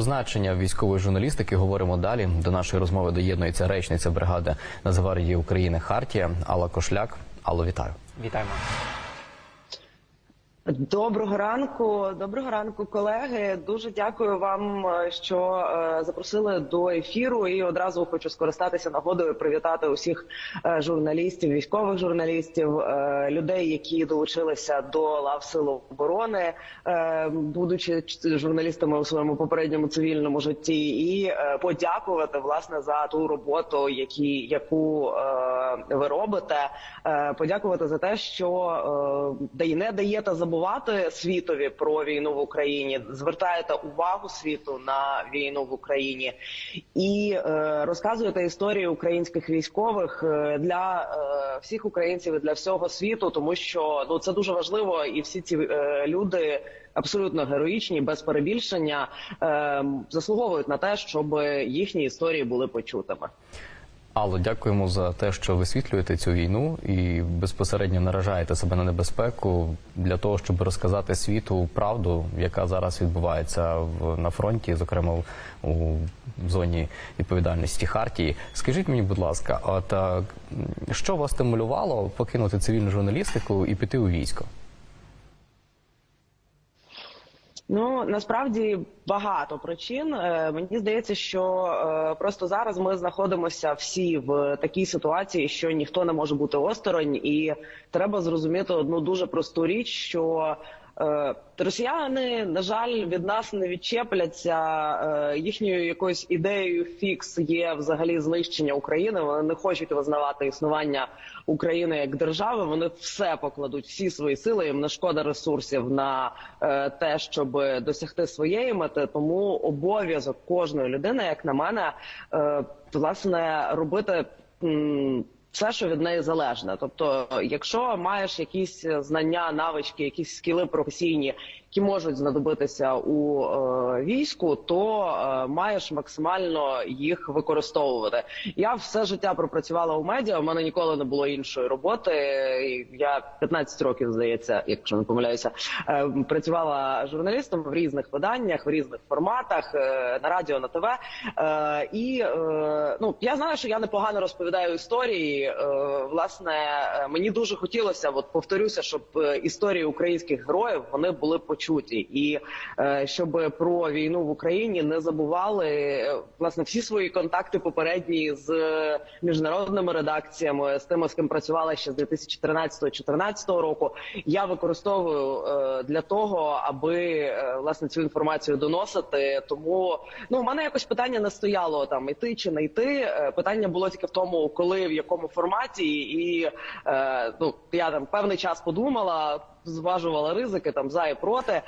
Значення військової журналістики говоримо далі. До нашої розмови доєднується речниця бригади Нацгвардії України Хартія Алла Кошляк. Алло, вітаю. Вітаємо. Доброго ранку, доброго ранку, колеги. Дуже дякую вам, е, що е, запросили до ефіру. І одразу хочу скористатися нагодою привітати усіх е, журналістів, військових журналістів, людей, які долучилися до лав сил оборони, будучи журналістами у своєму попередньому цивільному житті, і подякувати власне за ту роботу, які яку ви робите. Е, Подякувати за те, що е, не даєте забувати світові про війну в Україні, звертаєте увагу світу на війну в Україні і е, розказуєте історії українських військових е, для е, всіх українців і для всього світу, тому що ну це дуже важливо, і всі ці е, люди. Абсолютно героїчні, без перебільшення, е, заслуговують на те, щоб їхні історії були почутими. Алло, дякуємо за те, що висвітлюєте цю війну і безпосередньо наражаєте себе на небезпеку для того, щоб розказати світу правду, яка зараз відбувається в на фронті, зокрема у зоні відповідальності Хартії. Скажіть мені, будь ласка, от що вас стимулювало покинути цивільну журналістику і піти у військо? Ну насправді багато причин. Е, Мені здається, що е, просто зараз ми знаходимося всі в такій ситуації, що ніхто не може бути осторонь, і треба зрозуміти одну дуже просту річ, що росіяни, на жаль, від нас не відчепляться. Е, Їхньою якоюсь ідеєю фікс є взагалі знищення України. Вони не хочуть визнавати існування України як держави. Вони все покладуть, всі свої сили. Їм не шкода ресурсів на е, те, щоб досягти своєї мети. Тому обов'язок кожної людини, як на мене, е, власне робити. Все, що від неї залежне, тобто, якщо маєш якісь знання, навички, якісь скіли професійні, які можуть знадобитися у е, війську, то е, маєш максимально їх використовувати. Я все життя пропрацювала у медіа. У мене ніколи не було іншої роботи. Я 15 років, здається, якщо не помиляюся, е, працювала журналістом в різних виданнях, в різних форматах е, на радіо, на ТВ. Е, І е, ну я знаю, що я непогано розповідаю історії. Е, Власне, е, мені дуже хотілося, от повторюся, щоб е, історії українських героїв вони були почуті, і щоб про війну в Україні не забували власне всі свої контакти попередні з міжнародними редакціями, з тими, з ким працювала ще з 2013-2014 року. Я використовую для того, аби власне цю інформацію доносити. Тому ну у мене якось питання не стояло там йти чи не йти. Питання було тільки в тому, коли в якому форматі, і е, ну я там певний час подумала. Зважувала ризики там за і проти, е,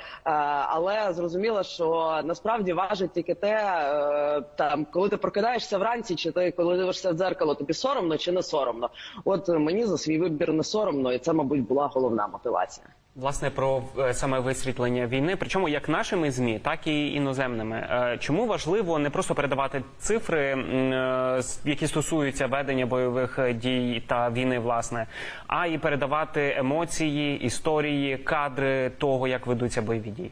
але зрозуміла, що насправді важить тільки те, е, там коли ти прокидаєшся вранці, чи ти коли дивишся в дзеркало, тобі соромно чи не соромно. От мені за свій вибір не соромно, і це, мабуть, була головна мотивація. Власне, про е, саме висвітлення війни, причому як нашими змі, так і іноземними. Е, Чому важливо не просто передавати цифри, е, які стосуються ведення бойових дій та війни, власне, а і передавати емоції, історії, кадри того, як ведуться бойові дії.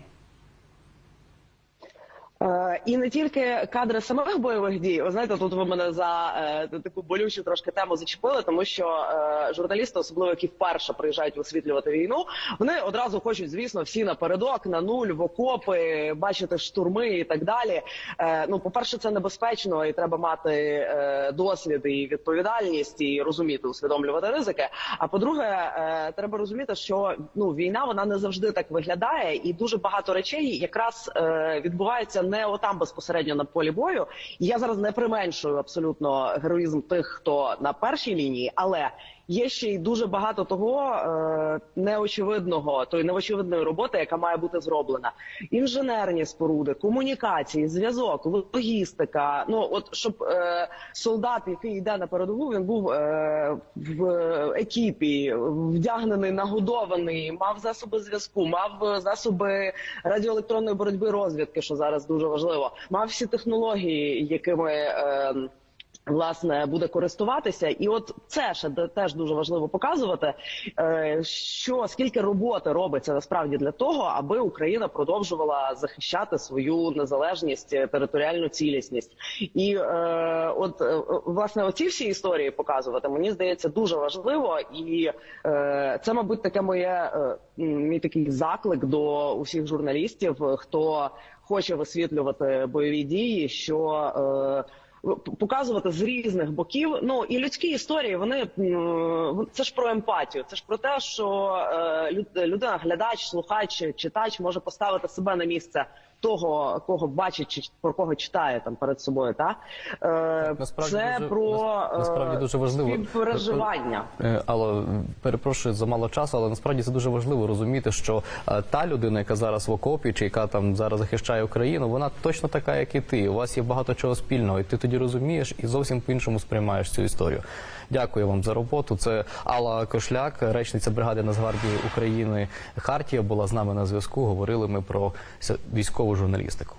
Е, І не тільки кадри самих бойових дій. Ви знаєте, тут ви мене за е, таку болючу трошки тему зачепили, тому що е, журналісти, особливо які вперше приїжджають висвітлювати війну, вони одразу хочуть, звісно, всі напередок, на нуль, в окопи, бачити штурми і так далі. Е, ну, по перше, це небезпечно, і треба мати е, досвід і відповідальність, і розуміти, усвідомлювати ризики. А по-друге, е, треба розуміти, що ну війна вона не завжди так виглядає, і дуже багато речей якраз е, відбувається не отам безпосередньо на полі бою. І я зараз не применшую абсолютно героїзм тих, хто на першій лінії, але є ще й дуже багато того е, неочевидного, тої неочевидної роботи, яка має бути зроблена. Інженерні споруди, комунікації, зв'язок, логістика. Ну от щоб е, солдат, який йде на передову, він був е, в екіпі, вдягнений, нагодований, мав засоби зв'язку, мав засоби радіоелектронної боротьби розвідки, що зараз дуже важливо, мав всі технології, якими. Е, Власне, буде користуватися, і от це ще теж дуже важливо показувати, е, що скільки роботи робиться насправді для того, аби Україна продовжувала захищати свою незалежність, е, територіальну цілісність. І е, от е, власне оці всі історії показувати мені здається дуже важливо, і е, це, мабуть, таке моє мій такий заклик до усіх журналістів, хто хоче висвітлювати бойові дії, що е, показувати з різних боків. Ну і людські історії, вони це ж про емпатію. Це ж про те, що е, людина, глядач, слухач, читач може поставити себе на місце того, кого бачить, чи про кого читає там перед собою. Та е, насправді це дуже- про насправді е, дуже важливо. співпереживання. Е, Але перепрошую за мало часу, але насправді це дуже важливо розуміти, що та людина, яка зараз в окопі, чи яка там зараз захищає Україну, вона точно така, як і ти. У вас є багато чого спільного, і ти тоді розумієш і зовсім по-іншому сприймаєш цю історію. Дякую вам за роботу. Це Алла Кошляк, речниця бригади Нацгвардії України Хартія, була з нами на зв'язку. Говорили ми про військову журналістику.